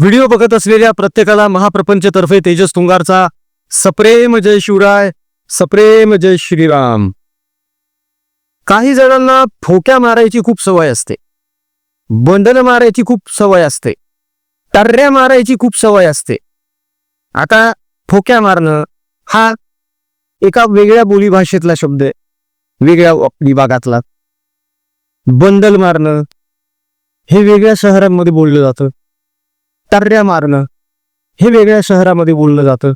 Video बघत असलेल्या प्रत्येकाला महाप्रपंचतर्फे तेजस तुंगारचा सप्रेम जय शिवराय सप्रेम जय श्रीराम. काही जणांना फोक्या मारायची खूप सवय असते. बंधनं मारायची खूप सवय असते. टर्ऱ्या मारायची खूप सवय असते. आता फोक्या मारणं हा एका वेगळ्या बोलीभाषेतला शब्द आहे. वेगळ्या विभागातला. बंडल मारणं हे वेगळ्या शहरांमध्ये बोललं जातं. टर्ऱ्या मारणं हे वेगळ्या शहरामध्ये बोललं जातं.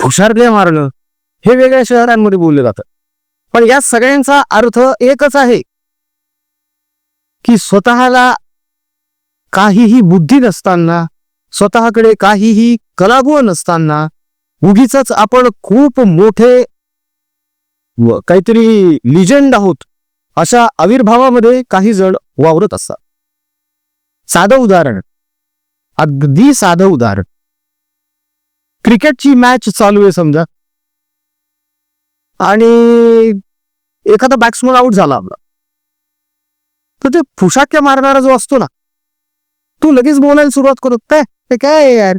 फुशारल्या मारणं हे वेगळ्या शहरांमध्ये बोललं जातं. पण या सगळ्यांचा अर्थ एकच आहे की स्वतःला काहीही बुद्धी नसताना स्वतःकडे काहीही कलागुण नसताना उगीच आपण खूप मोठे व काहीतरी लिजंड आहोत अशा आविर्भावामध्ये काही जण वावरत असतात. साधं उदाहरण अगदी साधं उदाहरण. क्रिकेटची मॅच चालू आहे समजा. आणि एखादा बॅट्समन आउट झाला आपला. तर ते फुशाक्या मारणारा जो असतो ना तू लगेच बोलायला सुरुवात करत. काय ते काय आहे यार?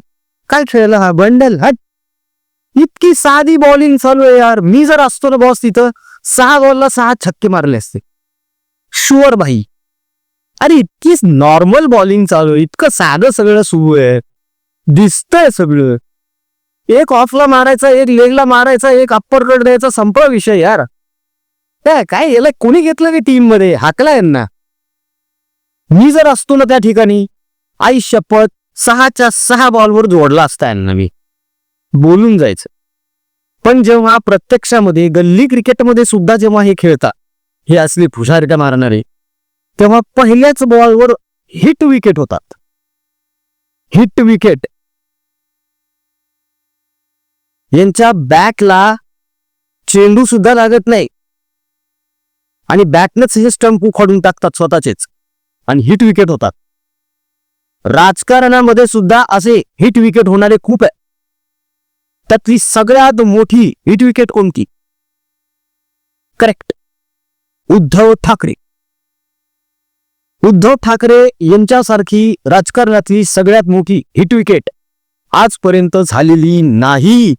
काय खेळलं हा? बंडल हट. इतकी साधी बॉलिंग चालू आहे यार. मी जर असतो ना बॉस तिथं सहा बॉलला सहा छक्के मारले असते. शुअर भाई. अरे इतकी नॉर्मल बॉलिंग चालू आहे. इतकं साधं सगळं सुरू आहे. दिसतंय सगळं. एक ऑफला मारायचा एक लेगला मारायचा एक अप्पर कट द्यायचा संपला विषय यार. काय काय याला कोणी घेतलं की टीममध्ये हाकला यांना. मी जर असतो ना त्या ठिकाणी आई शपथ सहाच्या सहा बॉलवर जोडला असता यांना मी. बोलून जायचं. पण जेव्हा प्रत्यक्षामध्ये गल्ली क्रिकेटमध्ये सुद्धा जेव्हा हे खेळता हे असले फुशारिटा मारणारे तेव्हा पहिल्याच बॉलवर हिट विकेट होतात. Hit wicket. यांच्या बॅटला चेंडू सुद्धा लागत नाही. आणि बॅटनच हे स्टंप उखाडून टाकतात स्वतःचेच. आणि हिट विकेट होतात. राजकारणामध्ये सुद्धा असे हिट विकेट होणारे खूप आहे. त्यातली सगळ्यात मोठी हिट विकेट कोणती? करेक्ट. उद्धव ठाकरे. उद्धव ठाकरे यांच्यासारखी राजकारणातली सगळ्यात मोठी हिट विकेट आजपर्यंत झालेली नाही.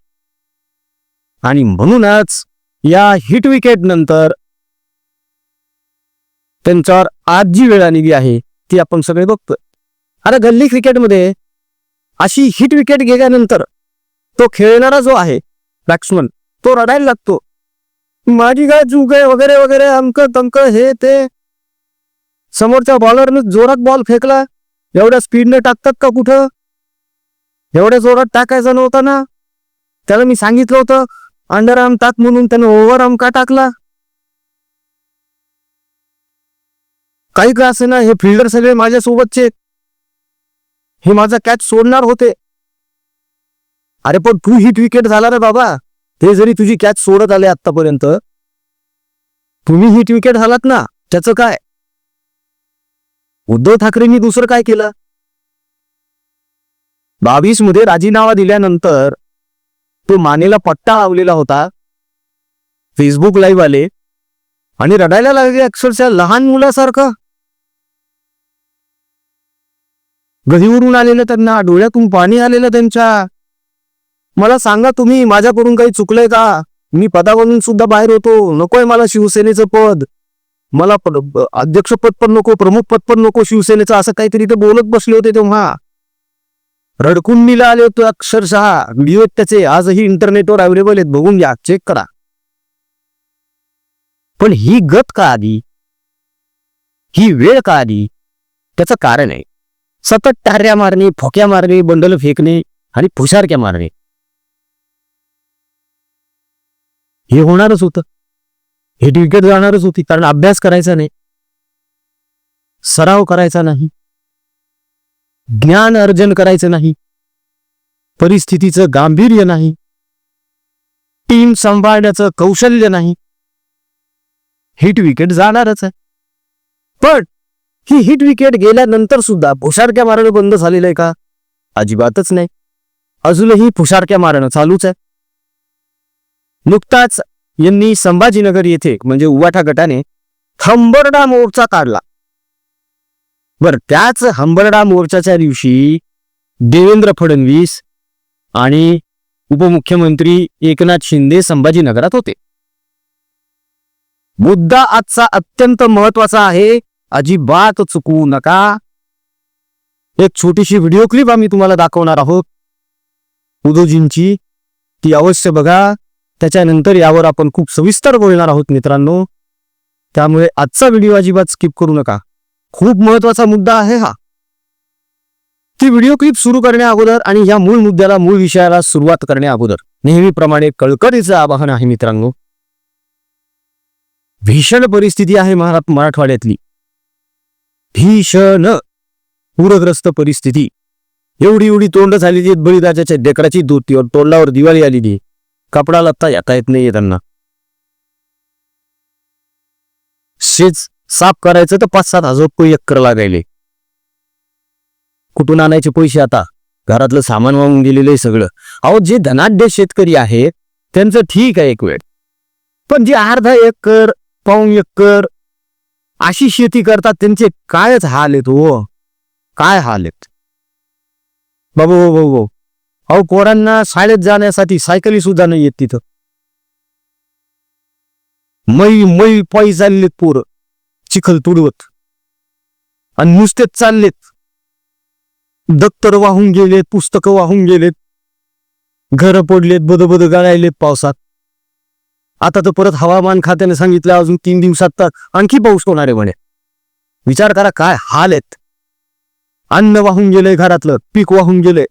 आणि म्हणूनच या हिट विकेट नंतर त्यांच्यावर आज जी वेळ आलेली आहे ती आपण सगळे बघतोय. अरे गल्ली क्रिकेटमध्ये अशी हिट विकेट गेल्यानंतर तो खेळणारा जो आहे बॅट्समन तो रडायला लागतो. माझी काय चूक आहे वगैरे वगैरे अंक तमक हे ते समोरच्या बॉलरनं जोरात बॉल फेकला. एवढ्या स्पीडने टाकतात का कुठं? एवढ्या जोरात टाकायचा नव्हता ना. त्याला मी सांगितलं होतं अंडर आर्म टाक म्हणून त्यानं ओव्हर आर्म का टाकला? काही का असे ना हे फिल्डर सगळे माझ्यासोबतचे हे माझा कॅच सोडणार होते. अरे पण तू हिट विकेट झाला रे बाबा. ते जरी तुझी कॅच सोडत आले आतापर्यंत तुम्ही हिट विकेट झालात ना त्याचं काय? उद्धव ठाकरेंनी दुसरं काय केलं? बावीसमध्ये राजीनामा दिल्यानंतर तो मानेला पट्टा लावलेला होता फेसबुक लाईव्ह आले आणि रडायला लागले अक्षरशः लहान मुलासारखं. गहीवरून आलेलं त्यांना डोळ्यातून पाणी आलेलं त्यांच्या. मला सांगा तुम्ही माझ्याकडून काही चुकलंय का? मी पदावरून सुद्धा बाहेर होतो नकोय मला शिवसेनेचं पद. मला अध्यक्षपद पण नको प्रमुख पद पण नको शिवसेनेचं असं काहीतरी ते बोलत बसले होते तेव्हा. रडकुंडीला आले होते अक्षरशः. व्हिडिओ त्याचे. आजही इंटरनेटवर अवेलेबल आहेत. बघून घ्या. चेक करा. पण ही गत का आली? ही वेळ का आली? त्याचं कारण आहे. सतत टार्या मारणे फोक्या मारणे बंडल फेकणे आणि फुशारक्या मारणे. हे होणारच होतं. हे विकेट जाणारच होती कारण अभ्यास करायचा नाही. सराव करायचा नाही. ज्ञान अर्जन करायचं नाही. परिस्थितीचं गांभीर्य नाही. टीम सांभाळण्याचं कौशल्य नाही. हिट विकेट जाणारच आहे. पण ही हिट विकेट गेल्यानंतर सुद्धा फुशारक्या मारणं बंद झालेलं आहे का? अजिबातच नाही. अजूनही फुशारक्या मारणं चालूच आहे. नुकताच यांनी संभाजीनगर येथे म्हणजे उवाठा गटाने हंबरडा मोर्चा काढला. बर त्याच हंबरडा मोर्चाच्या दिवशी देवेंद्र फडणवीस आणि उपमुख्यमंत्री एकनाथ शिंदे संभाजीनगरात होते. मुद्दा आजचा अत्यंत महत्त्वाचा आहे. अजिबात चुकवू नका. एक छोटीशी व्हिडिओ क्लिप आम्ही तुम्हाला दाखवणार आहोत. उदोजींची ती अवश्य बघा. त्याच्यानंतर यावर आपण खूप सविस्तर बोलणार आहोत मित्रांनो. त्यामुळे आजचा व्हिडिओ अजिबात स्किप करू नका. खूप महत्त्वाचा मुद्दा आहे हा. ती व्हिडिओ क्लिप सुरू करण्या अगोदर आणि या मूळ मुद्द्याला मूळ विषयाला सुरुवात करण्या अगोदर नेहमीप्रमाणे कळकळीचं आवाहन आहे मित्रांनो. भीषण परिस्थिती आहे मराठवाड्यातली. भीषण पूरग्रस्त परिस्थिती. एवढी एवढी तोंड झालेली आहेत बळीराजाच्या डेकराची दूतीवर तोंडावर दिवाळी आलेली आहे. कपडा लत्ता येता येत नाहीये त्यांना. शेज साफ करायचं तर पाच सात हजार रुपये एकर लागायले. कुठून आणायचे पैसे आता? घरातलं सामान वाहून गेलेलं आहे सगळं. अहो जे धनाढ्य शेतकरी आहेत त्यांचं ठीक आहे एक वेळ. पण जे अर्धा एकर पाऊन एकर अशी शेती करतात त्यांचे कायच हाल आहेत हो. काय हाल आहेत? बाबू बाबू बाबू. अहो पोरांना शाळेत जाण्यासाठी सायकली सुद्धा नाही येत तिथं. मै मै पायी चाललेत पोरं चिखल तुडवत. आणि नुसतेच चाललेत. दप्तर वाहून गेलेत पुस्तकं वाहून गेलेत. घरं पडलेत बदबद गाळायलेत पावसात. आता तर परत हवामान खात्याने सांगितलं अजून तीन दिवसात तर आणखी पाऊस होणार आहे म्हणे. विचार करा काय हाल आहेत. अन्न वाहून गेलंय घरातलं पीक वाहून गेलंय.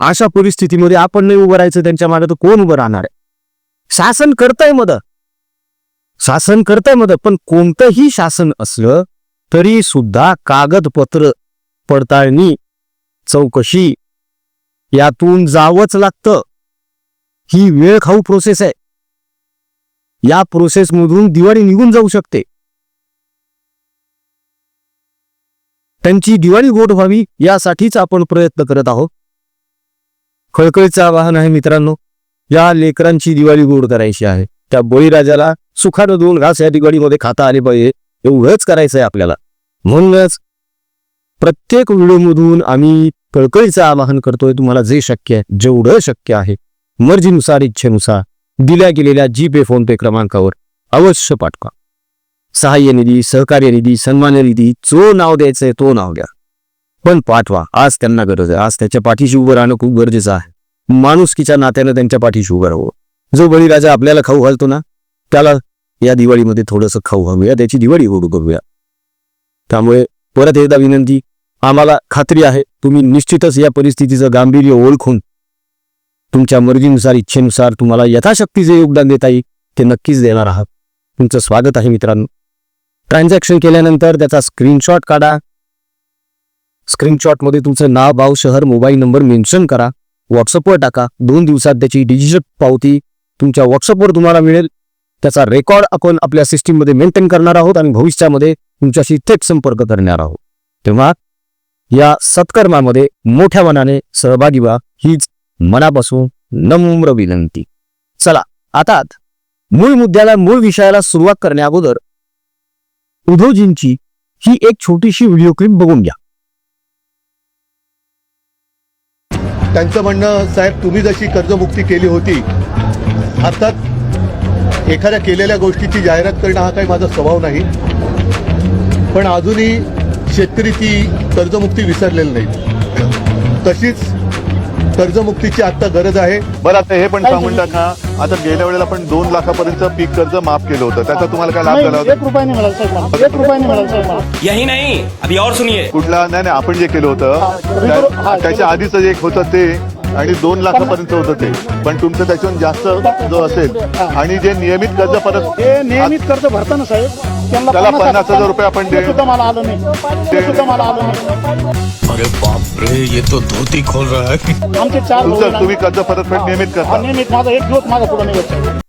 अशा परिस्थितीमध्ये आपण नाही उभं राहायचं त्यांच्या मागे तर कोण उभं राहणार आहे? शासन करताय मदत. शासन करताय मदत पण कोणतंही शासन असलं तरी सुद्धा कागदपत्र पडताळणी चौकशी यातून जावंच लागतं. ही वेळ खाऊ प्रोसेस आहे. या प्रोसेसमधून दिवाळी निघून जाऊ शकते. त्यांची दिवाळी गोड व्हावी यासाठीच आपण प्रयत्न करत आहोत. खळखळीचं आवाहन आहे मित्रांनो. या लेकरांची दिवाळी गोड करायची आहे. त्या बळीराजाला सुखानं दोन घास या दिवाळीमध्ये खाता आले पाहिजे. एवढंच करायचंय आपल्याला. म्हणूनच प्रत्येक व्हिडिओमधून आम्ही कळकळीचं आवाहन करतोय. तुम्हाला जे शक्य आहे जेवढं शक्य आहे मर्जीनुसार इच्छेनुसार दिल्या गेलेल्या जी पे फोन पे क्रमांकावर अवश्य पाठवा. सहाय्य निधी सहकार्य निधी सन्मान निधी जो नाव द्यायचंय तो नाव द्या. पण पाठवा आज त्यांना गरज आहे. आज त्याच्या पाठीशी उभं राहणं खूप गरजेचं आहे. माणुसकीच्या नात्यानं त्यांच्या पाठीशी उभं राहावं? जो बळीराजा आपल्याला खाऊ घालतो ना त्याला या दिवाळीमध्ये थोडंसं खाऊ घालूया त्याची दिवाळी उभं करूया. त्यामुळे परत एकदा विनंती आम्हाला खात्री आहे तुम्ही निश्चितच या परिस्थितीचं गांभीर्य ओळखून तुमच्या मर्जीनुसार इच्छेनुसार तुम्हाला यथाशक्ती जे योगदान देता येईल ते नक्कीच देणार आहात. तुमचं स्वागत आहे मित्रांनो. ट्रान्झॅक्शन केल्यानंतर त्याचा स्क्रीनशॉट काढा. स्क्रीनशॉटमध्ये तुमचं नाव भाव शहर मोबाईल नंबर मेन्शन करा. व्हॉट्सअपवर टाका. दोन दिवसात त्याची डिजिटल पावती तुमच्या व्हॉट्सअपवर तुम्हाला मिळेल. त्याचा रेकॉर्ड आपण आपल्या सिस्टीममध्ये मेंटेन करणार आहोत आणि भविष्यामध्ये तुमच्याशी थेट संपर्क करणार आहोत. तेव्हा या सत्कर्मामध्ये मोठ्या मनाने सहभागी व्हा. हीच मनापासून नम्र विनंती. चला आता मूळ मुद्द्याला मूळ विषयाला सुरुवात करण्या अगोदर उद्धवजींची ही एक छोटीशी व्हिडिओ क्लिप बघून घ्या. त्यांचं म्हणणं साहेब तुम्ही जशी कर्जमुक्ती केली होती अर्थात एखाद्या केलेल्या गोष्टीची जाहिरात करणं हा काही माझा स्वभाव नाही. पण अजूनही शेतकरी ती कर्जमुक्ती विसरलेली नाही. तशीच कर्जमुक्तीची आता गरज आहे. बरं आता हे पण सांगून टाका. आता गेल्या वेळेला आपण दोन लाखापर्यंत पीक कर्ज माफ केलं होतं. त्याचा तुम्हाला काय लाभ झाला होता? एक रुपया नाही मिळाला साहेब मला. एक रुपया नाही मिळाला साहेब मला. यही नहीं अभी और सुनिए. कुठला? नाही नाही आपण जे केलं होतं त्या- त्याच्या आधीच एक होतं ते आणि दोन लाखापर्यंत होतं ते. पण तुमचं त्याच्याहून जास्त जो असेल आणि जे नियमित कर्ज परत ते नेहमीच कर्ज भरताना साहेब त्यांना त्याला पन्नास हजार रुपये आपण ते दे- सुद्धा मला आलं नाही. ते सुद्धा मला आलं नाही. अरे बाप रे ये तो धोती खोल रहा है. आमचे चार भाऊ तुमचं ना. तुम्ही कर्ज परतफेड नियमित हा, करता नेहमीच माझा एक दिवस माझा पुढे नाही. साहेब.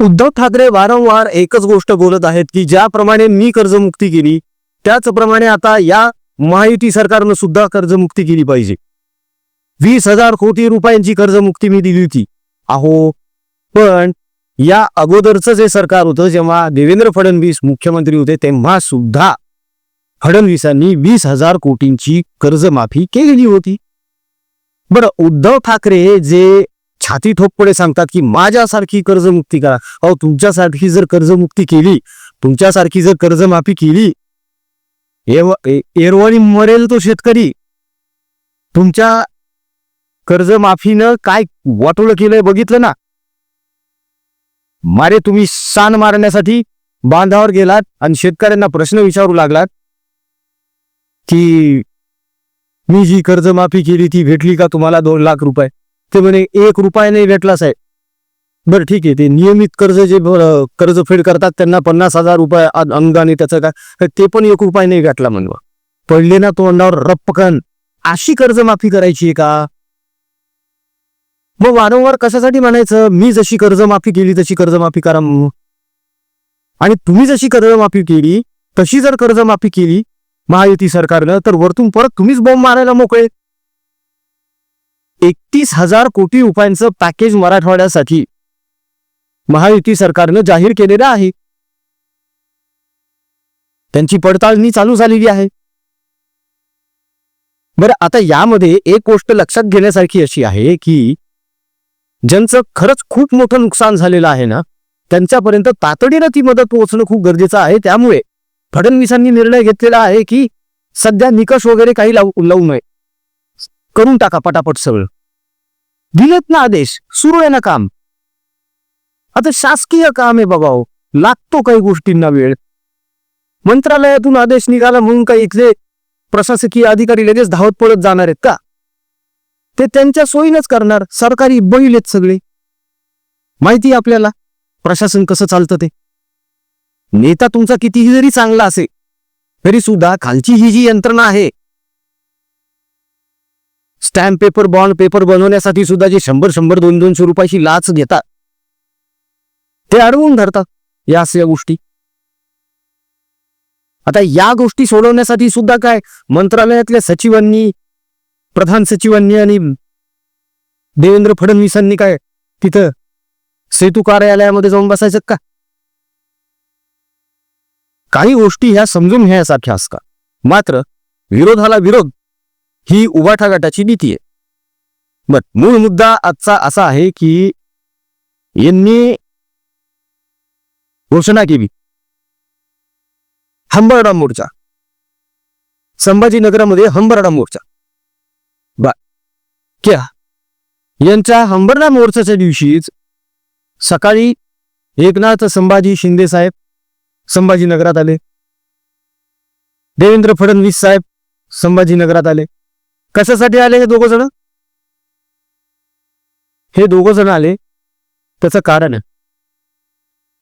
उद्धव ठाकरे वारंवार एकच गोष्ट बोलत आहेत की ज्याप्रमाणे मी कर्जमुक्ती केली त्याचप्रमाणे आता या महायुती सरकारनं सुद्धा कर्जमुक्ती केली पाहिजे. वीस हजार कोटी रुपयांची कर्जमुक्ती मी दिली होती. अहो पण या अगोदरचं जे सरकार होतं जेव्हा देवेंद्र फडणवीस मुख्यमंत्री होते तेव्हा सुद्धा फडणवीसांनी वीस हजार कोटींची कर्जमाफी केलेली होती. बरं उद्धव ठाकरे जे छाती ठोकपणे सांगतात की माझ्यासारखी कर्जमुक्ती करा. अहो तुमच्यासारखी जर कर्जमुक्ती केली तुमच्यासारखी जर कर्जमाफी केली एव- एरवणी मरेल तो शेतकरी. तुमच्या कर्जमाफीनं काय वाटोळं केलंय बघितलं ना? मारे तुम्ही सान मारण्यासाठी बांधावर गेलात आणि शेतकऱ्यांना प्रश्न विचारू लागलात की मी जी कर्जमाफी केली ती भेटली का तुम्हाला दोन लाख रुपये? ते म्हणे एक रुपया नाही भेटला साहेब. बरं ठीक आहे ते नियमित कर्ज जे कर्जफेड करतात त्यांना पन्नास हजार रुपये अ- त्याचं काय ते पण एक रुपया नाही भेटला म्हणवा पडले ना तोंडावर रप्पकन अशी कर्जमाफी करायची आहे का? मग वारंवार कशासाठी म्हणायचं? मी जशी कर्जमाफी केली तशी कर्जमाफी करा म्हणून आणि तुम्ही जशी कर्जमाफी केली तशी जर कर्जमाफी केली महायुती सरकारनं तर वरतून परत तुम्हीच बॉम्ब मारायला मोकळे. एकतीस हजार कोटी रुपयांचं पॅकेज मराठवाड्यासाठी महायुती सरकारनं जाहीर केलेलं आहे. त्यांची पडताळणी चालू झालेली आहे. बरं आता यामध्ये एक गोष्ट लक्षात घेण्यासारखी अशी आहे की ज्यांचं खरंच खूप मोठं नुकसान झालेलं आहे ना त्यांच्यापर्यंत तातडीनं ती मदत पोहोचणं खूप गरजेचं आहे. त्यामुळे फडणवीसांनी निर्णय घेतलेला आहे की सध्या निकष वगैरे काही लावू लावू नये. करून टाका पटापट सगळं. दिलेत ना आदेश. सुरू आहे ना काम. आता शासकीय काम आहे बाबा हो. लागतो काही गोष्टींना वेळ. मंत्रालयातून आदेश निघाला म्हणून काही इथले प्रशासकीय अधिकारी लगेच धावत पळत जाणार आहेत का? ते त्यांच्या सोयीनच करणार सरकारी बैल आहेत सगळे. माहिती आपल्याला? प्रशासन कसं चालतं ते? नेता तुमचा कितीही जरी चांगला असे तरी सुद्धा खालची ही जी यंत्रणा आहे स्टॅम्प पेपर बॉन्ड पेपर बनवण्यासाठी सुद्धा जे शंभर शंभर दोन दोनशे रुपयाची लाच घेतात ते अडवून धरतात या अशा गोष्टी. आता या गोष्टी सोडवण्यासाठी सुद्धा काय? मंत्रालयातल्या सचिवांनी प्रधान सचिवांनी आणि देवेंद्र फडणवीसांनी काय तिथं सेतू कार्यालयामध्ये जाऊन बसायचं का? काही गोष्टी ह्या समजून घ्यायसारख्या असतात. मात्र विरोधाला विरोध ही उभाठा गटाची नीती आहे. बर मूळ मुद्दा आजचा असा आहे की यांनी घोषणा केली. हंबरडा मोर्चा. संभाजीनगरामध्ये हंबरडा मोर्चा. क्या? यांच्या हंबरडा मोर्चाच्या दिवशीच सकाळी एकनाथ संभाजी शिंदे साहेब संभाजीनगरात आले. देवेंद्र फडणवीस साहेब संभाजीनगरात आले. कशासाठी आले हे दोघ जण? हे दोघ जण आले त्याचं कारण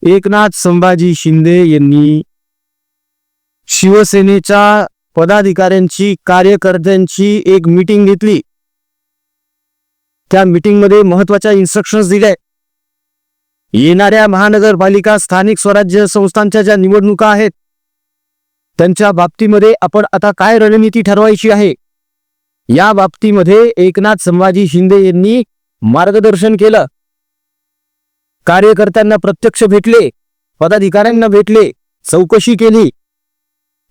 एकनाथ संभाजी शिंदे यांनी शिवसेनेच्या पदाधिकाऱ्यांची कार्यकर्त्यांची एक मीटिंग घेतली. त्या मीटिंगमध्ये महत्त्वाच्या इन्स्ट्रक्शन्स दिल्या येणाऱ्या महानगरपालिका स्थानिक स्वराज्य संस्थांच्या ज्या निवडणुका आहेत त्यांच्या बाबतीमध्ये आपण आता काय रणनीती ठरवायची आहे? या बाबतीमध्ये एकनाथ संभाजी शिंदे यांनी मार्गदर्शन केलं. कार्यकर्त्यांना प्रत्यक्ष भेटले पदाधिकाऱ्यांना भेटले चौकशी केली.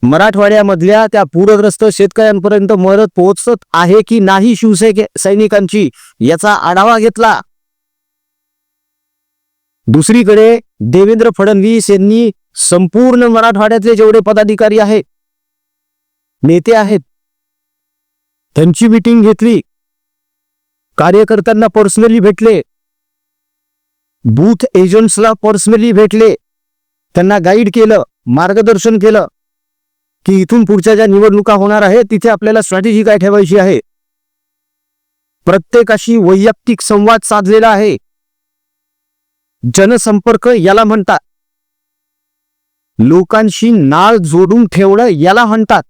मराठवाड्यामधल्या त्या पूरग्रस्त शेतकऱ्यांपर्यंत मदत पोहोचत आहे की नाही शिवसैनिक सैनिकांची याचा आढावा घेतला. दुसरीकडे देवेंद्र फडणवीस यांनी संपूर्ण मराठवाड्यातले जेवढे पदाधिकारी आहेत नेते आहेत त्यांची मीटिंग घेतली. कार्यकर्त्यांना पर्सनली भेटले. बूथ एजंट्सला पर्सनली भेटले. त्यांना गाईड केलं मार्गदर्शन केलं. की इथून पुढच्या ज्या निवडणुका होणार आहेत तिथे आपल्याला स्ट्रॅटेजी काय ठेवायची आहे? प्रत्येकाशी वैयक्तिक संवाद साधलेला आहे. जनसंपर्क याला म्हणतात. लोकांशी नाळ जोडून ठेवणं याला म्हणतात.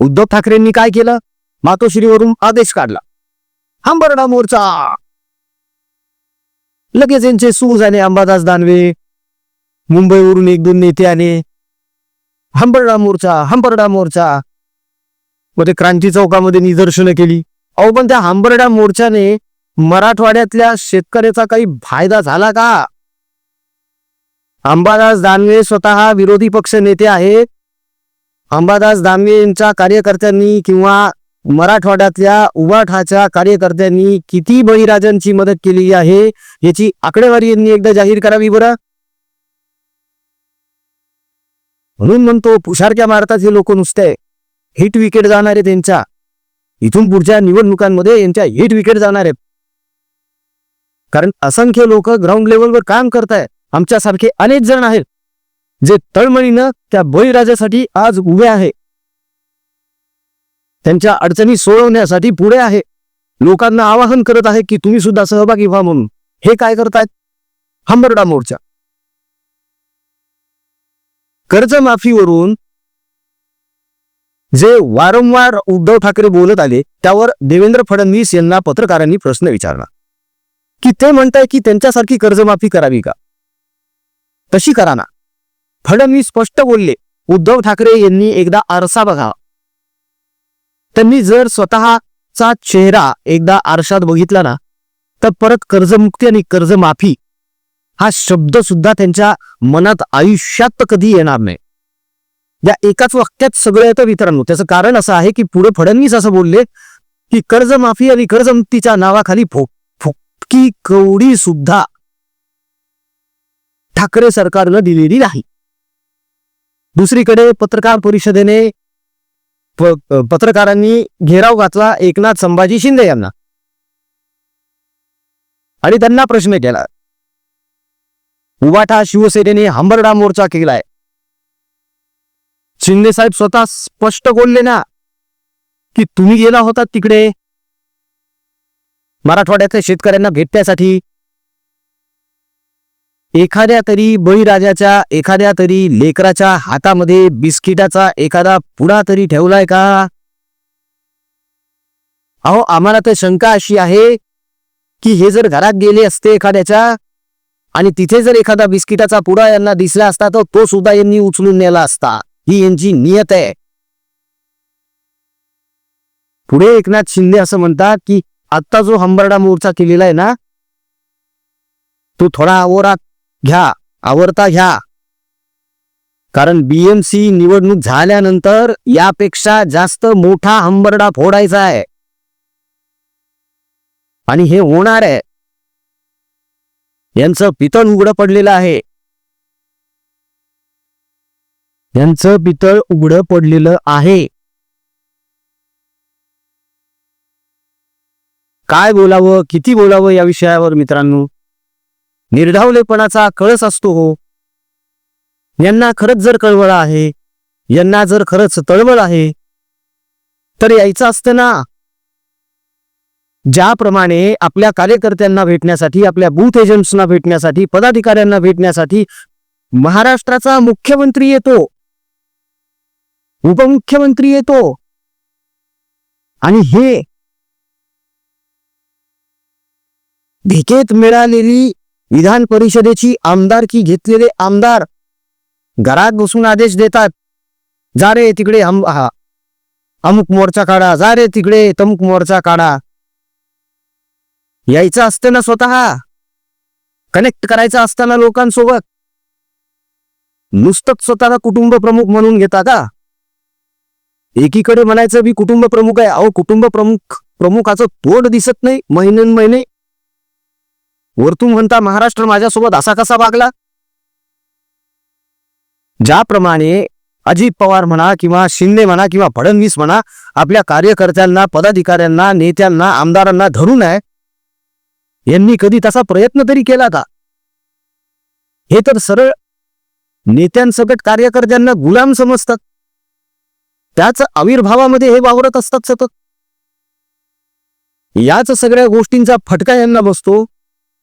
उद्धव ठाकरेंनी काय केलं? मातोश्रीवरून आदेश काढला. हांबरडा मोर्चा! लगेच यांचे सूज झाले अंबादास दानवे. मुंबईवरून एक दोन नेते आले. हंबरडा मोर्चा हंबरडा मोर्चा. मध्ये क्रांती चौकामध्ये निदर्शनं केली. अहो पण त्या हंबरडा मोर्चाने मराठवाड्यातल्या शेतकऱ्याचा काही फायदा झाला का? अंबादास दानवे स्वतः विरोधी पक्ष नेते आहेत अंबादास दानवे यांच्या कार्यकर्त्यांनी किंवा मराठवाड्यातल्या उबाठाच्या कार्यकर्त्यांनी किती बळीराजांची मदत केली आहे याची आकडेवारी यांनी एकदा जाहीर करावी बरं? म्हणून म्हणतो पुषारक्या मारतात हे लोक नुसते. हिट विकेट जाणार आहे त्यांच्या. इथून पुढच्या निवडणुकांमध्ये यांच्या हिट विकेट जाणार आहेत. कारण असंख्य लोक ग्राउंड लेवलवर काम करतायत. आमच्यासारखे अनेक जण आहेत. जे तळमळीनं त्या बळीराजासाठी आज उभे आहे. त्यांच्या अडचणी सोडवण्यासाठी पुढे आहे. लोकांना आवाहन करत आहे की तुम्ही सुद्धा सहभागी व्हा म्हणून. हे काय करतायत? हंबरडा मोर्चा. कर्जमाफीवरून जे वारंवार उद्धव ठाकरे बोलत आले त्यावर देवेंद्र फडणवीस यांना पत्रकारांनी प्रश्न विचारला. की ते म्हणताय की त्यांच्यासारखी कर्जमाफी करावी का? तशी करा ना. फडणवीस स्पष्ट बोलले उद्धव ठाकरे यांनी एकदा आरसा बघावा त्यांनी जर स्वतःचा चेहरा एकदा आरशात बघितला ना तर परत कर्जमुक्ती आणि कर्जमाफी हा शब्द सुद्धा त्यांच्या मनात आयुष्यात कधी येणार नाही. या एकाच वाक्यात सगळं येतं मित्रांनो. त्याचं कारण असं आहे की पुढे फडणवीस असं बोलले की कर्जमाफी आणि कर्जमुक्तीच्या नावाखाली फो फुटकी कवडी सुद्धा ठाकरे सरकारनं दिलेली नाही. दुसरीकडे पत्रकार परिषदेने प- पत्रकारांनी घेराव घातला एकनाथ संभाजी शिंदे यांना. आणि त्यांना प्रश्न केला. उभाठा शिवसेनेने हंबरडा मोर्चा केलाय. शिंदे साहेब स्वतः स्पष्ट बोलले ना की तुम्ही गेला होता तिकडे. मराठवाड्यातल्या शेतकऱ्यांना भेटण्यासाठी. एखाद्या तरी बळीराजाच्या एखाद्या तरी लेकराच्या हातामध्ये बिस्किटाचा एखादा पुडा तरी ठेवलाय का? अहो आम्हाला तर शंका अशी आहे की हे जर घरात गेले असते एखाद्याच्या आणि तिथे जर एखादा बिस्किटाचा पुडा यांना दिसला असता तर तो सुद्धा यांनी उचलून नेला असता. ही यांची नियत आहे. पुढे एकनाथ शिंदे असं म्हणतात की आत्ता जो हंबरडा मोर्चा केलेला आहे ना तो थोडा आवरात घ्या आवरता घ्या. कारण बीएमसी निवडणूक झाल्यानंतर यापेक्षा जास्त मोठा हंबरडा फोडायचा आहे. आणि हे होणार आहे. यांचं पितळ उघडं पडलेलं आहे. यांचं पितळ उघडं पडलेलं आहे. काय बोलावं किती बोलावं या विषयावर मित्रांनो? निर्धावलेपणाचा कळस असतो हो. यांना खरंच जर कळवळ आहे यांना जर खरंच तळवळ आहे तर यायचं असतं ना? ज्याप्रमाणे आपल्या कार्यकर्त्यांना भेटण्यासाठी आपल्या बूथ एजंट्सना भेटण्यासाठी पदाधिकाऱ्यांना भेटण्यासाठी महाराष्ट्राचा मुख्यमंत्री येतो. उपमुख्यमंत्री येतो. आणि हे भिकेत मिळालेली विधान परिषदेची आमदारकी घेतलेले आमदार घरात बसून आदेश देतात. जा रे तिकडे हम हा अमुक मोर्चा काढा जा रे तिकडे तमुक मोर्चा काढा. यायचं असतं ना स्वतः. कनेक्ट करायचं असताना लोकांसोबत. नुसतंच स्वतःला कुटुंब प्रमुख म्हणून घेता का? एकीकडे म्हणायचं मी कुटुंब प्रमुख आहे. अहो कुटुंब प्रमुख प्रमुखाचं तोड दिसत नाही महिने महिने. वरतून म्हणता महाराष्ट्र माझ्यासोबत असा कसा वागला? ज्याप्रमाणे अजित पवार म्हणा किंवा शिंदे म्हणा किंवा फडणवीस म्हणा आपल्या कार्यकर्त्यांना पदाधिकाऱ्यांना नेत्यांना आमदारांना धरून आहे यांनी कधी तसा प्रयत्न तरी केला का? हे तर सरळ नेत्यांसकट कार्यकर्त्यांना गुलाम समजतात. त्याच आविर्भावामध्ये हे वावरत असतात सतत. याच सगळ्या गोष्टींचा फटका यांना बसतो.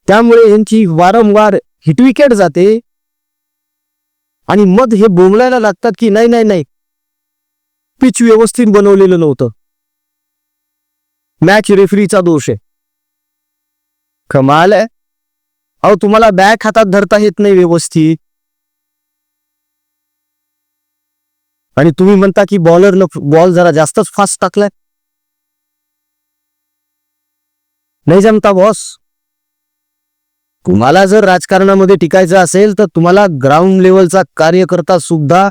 त्यामुळे यांची वारंवार हिटविकेट जाते. आणि मध हे बोंबलायला लागतात की नाही नाही नाही. पिच व्यवस्थित बनवलेलं नव्हतं. मॅच रेफरीचा दोष आहे. कमाल आहे. अहो तुम्हाला बॅग हातात धरता येत नाही व्यवस्थित. आणि तुम्ही म्हणता की बॉलरनं बॉल जरा जास्तच फास्ट टाकलाय. नाही जमता बॉस तुम्हाला जर राजकारणामध्ये टिकायचं असेल तर तुम्हाला ग्राउंड लेवलचा कार्यकर्ता सुद्धा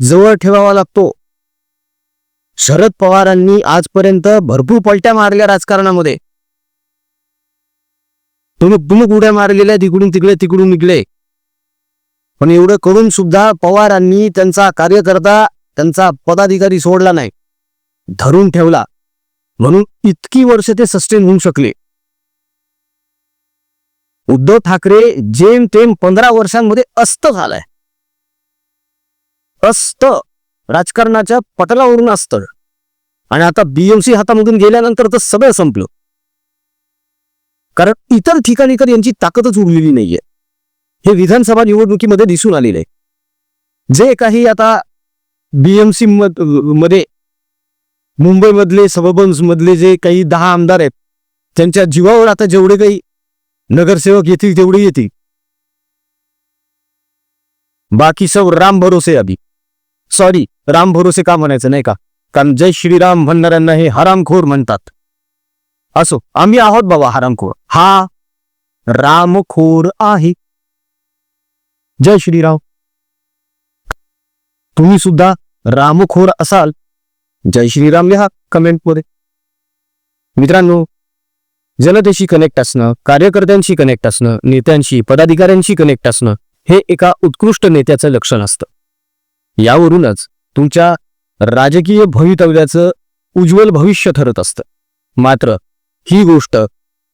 जवळ ठेवावा लागतो. शरद पवारांनी आजपर्यंत भरपूर पलट्या मारल्या राजकारणामध्ये. तुम्ही दुमक उड्या मारलेल्या तिकडून तिकडे तिकडून निघले? पण एवढं करून सुद्धा पवारांनी त्यांचा कार्यकर्ता त्यांचा पदाधिकारी सोडला नाही. धरून ठेवला. म्हणून इतकी वर्ष ते सस्टेन होऊ शकले. उद्धव ठाकरे जेम तेम पंधरा वर्षांमध्ये अस्त झालाय. अस्त. राजकारणाच्या पटलावरून असतं. आणि आता बीएमसी हातामधून गेल्यानंतर तर सगळं संपलं. कारण इतर ठिकाणी तर यांची ताकदच उरलेली नाहीये. हे विधानसभा निवडणुकीमध्ये दिसून आलेलं आहे. जे काही आता बीएमसी मध्ये मुंबईमधले सबर्बन्स मधले जे काही दहा आमदार आहेत त्यांच्या जीवावर आता जेवढे काही नगरसेवक येतील तेवढे येतील. बाकी सब राम भरोसे अभी. सॉरी राम भरोसे का म्हणायचं नाही का? कारण जय श्रीराम म्हणणाऱ्यांना हे हरामखोर म्हणतात. असो आम्ही आहोत बाबा हरामखोर. हा रामखोर आहे. जय श्रीराम तुम्ही सुद्धा रामखोर असाल जय श्रीराम लिहा कमेंटमध्ये. मित्रांनो जनतेशी कनेक्ट असणं कार्यकर्त्यांशी कनेक्ट असणं नेत्यांशी पदाधिकाऱ्यांशी कनेक्ट असणं हे एका उत्कृष्ट नेत्याचं लक्षण असतं. यावरूनच तुमच्या राजकीय भवितव्याचं उज्ज्वल भविष्य ठरत असतं. मात्र ही गोष्ट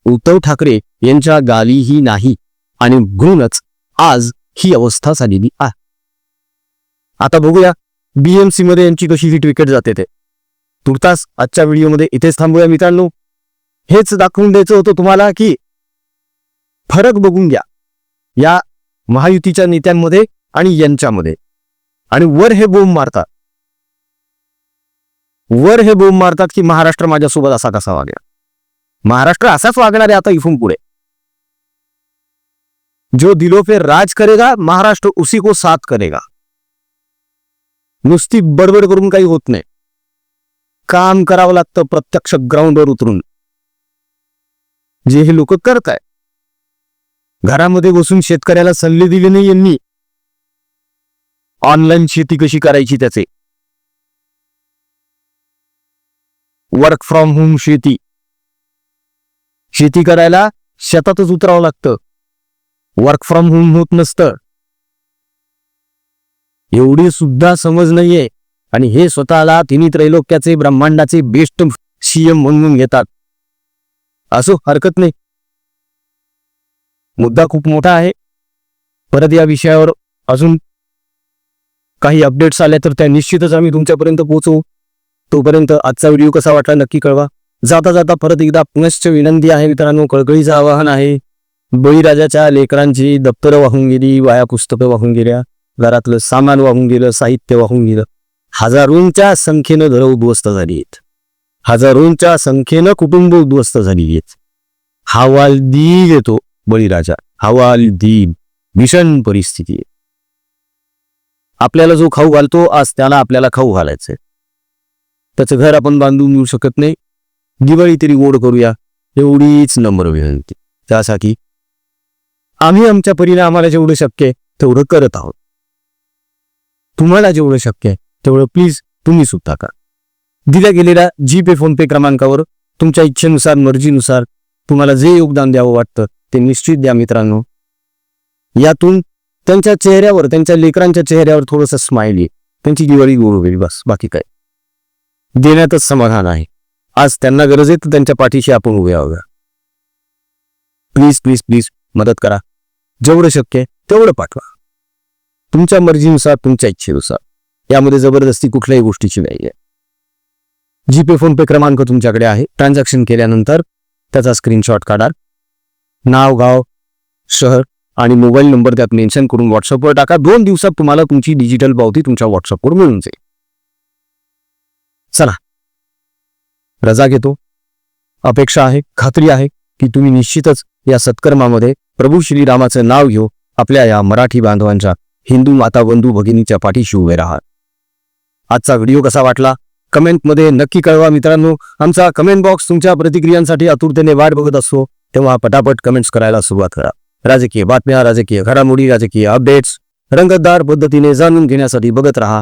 उद्धव ठाकरे यांच्या गालीही नाही आणि म्हणूनच आज ही अवस्था झालेली आहे. आता बघूया बीएमसी मध्ये यांची कशी हिट विकेट जाते ते. तुर्तास आजच्या व्हिडिओमध्ये इथेच थांबूया मित्रांनो. हेच दाखवून द्यायचं होतं तुम्हाला की फरक बघून घ्या. या महायुतीच्या नेत्यांमध्ये आणि यांच्यामध्ये. आणि वर हे बोंब मारतात. वर हे बोंब मारतात की महाराष्ट्र माझ्यासोबत असा कसा वागला? महाराष्ट्र असाच वागणार आहे आता इथून पुढे. जो दिलो पे राज करेगा महाराष्ट्र उसी को साथ करेगा. नुसती बडबड करून काही होत नाही. काम करावं लागतं प्रत्यक्ष ग्राउंडवर उतरून. जे हे लोक करत आहे घरामध्ये बसून शेतकऱ्याला सल्ले दिले नाही यांनी. ऑनलाईन शेती कशी करायची त्याचे? वर्क फ्रॉम होम शेती. शेती करायला शेतातच उतरावं लागतं. वर्क फ्रॉम होम होत नसतं. एवढी सुद्धा समज नाहीये. आणि हे स्वतःला तिन्ही त्रैलोक्याचे ब्रह्मांडाचे बेस्ट सीएम म्हणून घेतात. असो हरकत नाही. मुद्दा खूप मोठा आहे. परत या विषयावर अजून काही अपडेट्स आल्या तर त्या निश्चितच आम्ही तुमच्यापर्यंत पोहोचवू. तोपर्यंत आजचा व्हिडिओ कसा वाटला नक्की कळवा. जाता जाता परत एकदा पुनश्च विनंती आहे मित्रांनो कळकळीचं आवाहन आहे. बळीराजाच्या लेकरांची दप्तरं वाहून गेली वाया पुस्तकं वाहून गेल्या घरातलं सामान वाहून गेलं साहित्य वाहून गेलं. हजारोंच्या संख्येनं घरं उद्ध्वस्त झाली आहेत. हजारोंच्या संख्येनं कुटुंब उद्ध्वस्त झाली आहेत. हवालदी येतो बळीराजा हवालदी भीषण परिस्थिती आहे. आपल्याला जो खाऊ घालतो आज त्याला आपल्याला खाऊ घालायचंय. त्याचं घर आपण बांधून मिळू शकत नाही. दिवाळी तरी गोड करूया एवढीच नम्र विनंती. त्यासाठी आम्ही आमच्या परीने आम्हाला जेवढं शक्य आहे तेवढं करत आहोत. तुम्हाला जेवढं शक्य आहे तेवढं प्लीज तुम्ही सुद्धा करा. दिल्या गेलेल्या जी पे फोन पे क्रमांकावर तुमच्या इच्छेनुसार मर्जीनुसार तुम्हाला जे योगदान द्यावं वाटतं ते निश्चित द्या मित्रांनो. यातून त्यांच्या चेहऱ्यावर त्यांच्या लेकरांच्या चेहऱ्यावर थोडंसं स्माइल आहे त्यांची दिवाळी गोड होईल बस. बाकी काय. देण्यातच समाधान आहे. आज त्यांना गरज आहे तर त्यांच्या पाठीशी आपण उभे आहोत. प्लीज प्लीज प्लीज मदत करा. जेवढं शक्य आहे तेवढं पाठवा. तुमच्या मर्जीनुसार तुमच्या इच्छेनुसार. यामध्ये जबरदस्ती कुठल्याही गोष्टीची नाही आहे जीपे फोन पे क्रमांक तुमच्याकडे आहे. ट्रान्झॅक्शन केल्यानंतर त्याचा स्क्रीनशॉट काढा. नाव गाव शहर आणि मोबाईल नंबर त्यात मेन्शन करून व्हॉट्सअपवर टाका. दोन दिवसात तुम्हाला तुमची डिजिटल पावती तुमच्या व्हॉट्सअपवर मिळून जाईल. चला. रजा घेतो. अपेक्षा आहे खात्री आहे की तुम्ही निश्चितच या सत्कर्मामध्ये प्रभू श्रीरामाचं नाव घेऊ आपल्या या मराठी बांधवांच्या हिंदू माता बंधू भगिनीच्या पाठीशी उभे राहा. आजचा व्हिडिओ कसा वाटला? कमेंटमध्ये नक्की कळवा मित्रांनो. आमचा कमेंट बॉक्स तुमच्या प्रतिक्रियांसाठी आतुरतेने वाट बघत असतो तेव्हा पटापट कमेंट्स करायला सुरुवात करा. राजकीय बातम्या राजकीय घडामोडी राजकीय अपडेट्स रंगतदार पद्धतीने जाणून घेण्यासाठी बघत राहा.